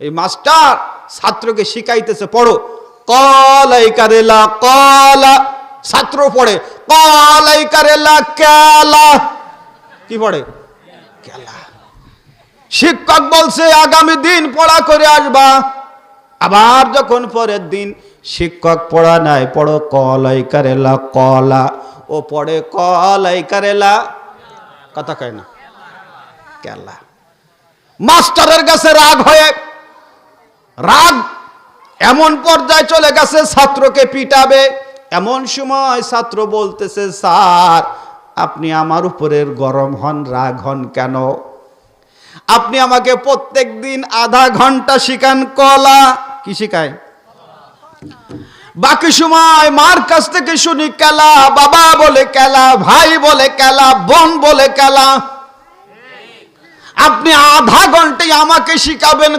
এই মাস্টার ছাত্রকে শিখাইতেছে, পড়ো। কলাই কারেলা কলা। ছাত্র পড়ে কলাই কারেলা কেলা। কি পড়ে? কেলা। শিক্ষক বলছে, আগামী দিন পড়া করে আসবা। আবার যখন পরের দিন শিক্ষক পড়া নাই, পড়ো কলাই কারেলা কলা। ও পড়ে কলাই কারেলা কথা কয় না। কেলা। মাস্টারের কাছে রাগ হয়ে রাগ এমন পর্যায়ে চলে গেছে, ছাত্রকে পিটাবে। এমন সময় ছাত্র বলতেছে, স্যার, আপনি আমার উপরের গরম হন, রাগ হন কেন? আপনি আমাকে প্রত্যেক দিন আধা ঘণ্টা শিখান কলা। কি শিখায়? বাকি সময় মার কাছ থেকে শুনি, কেলা বাবা বলে কেলা, ভাই বলে কেলা, বোন বলে কেলা। আপনি আধা ঘন্টায় আমাকে শিখাবেন